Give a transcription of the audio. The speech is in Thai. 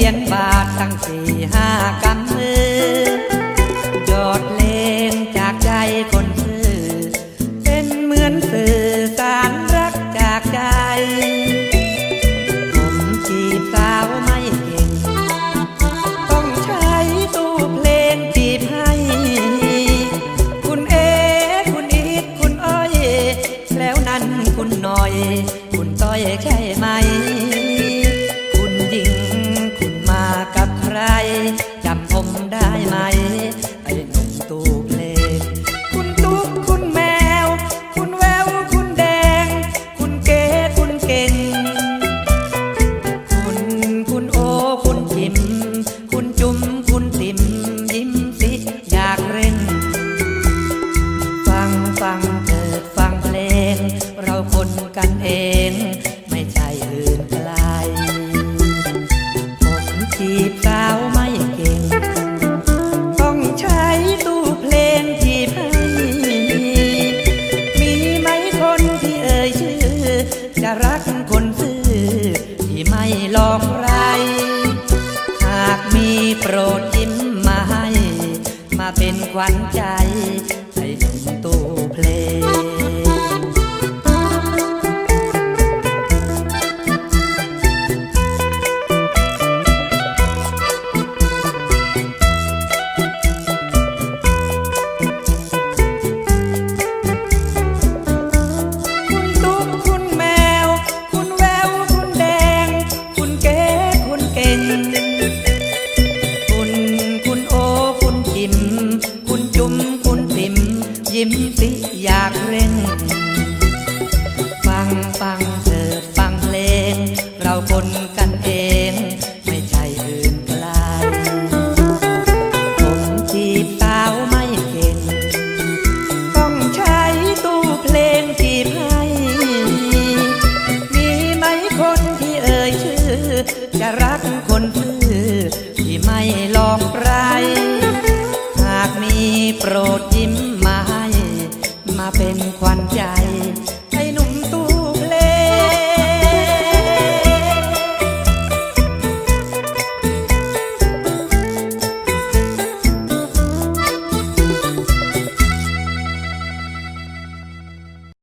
ียญบาทตั้งสี่ห้ากำมือยอดเลงจากใจคนซื่อเป็นเหมือนสื่อสารรักจากใจ ผมจีบสาวไม่เก่ง ต้องใช้ตู้เพลงจีบให้ คุณเอ คุณอีทคุณอ้อย แล้วนั้นคุณหน่อย คุณต้อยใช่ไหม กันเอง ไม่ใช่อื่นไกลผมจีบสาวไม่เก่ง ต้องใช้ตู้เพลงจีบให้มีไหมคนที่เอ่ยชื่อ จะรักคนซื่อ ที่ไม่หลอกใคร หากมีโปรดยิ้มมาให้ มาเป็นขวัญใจ ยิ้มสิอยากเร่งฟังฟังเถิดฟังเพลง เราคนกันเอง ไม่ใช่อื่นไกลผมจีบสาวไม่เก่ง ต้องใช้ตู้เพลงจีบให้ มีไหมคนที่เอ่ยชื่อ จะรักคนซื่อ ที่ไม่หลอกใคร หากมีโปรดยิ้ม เป็น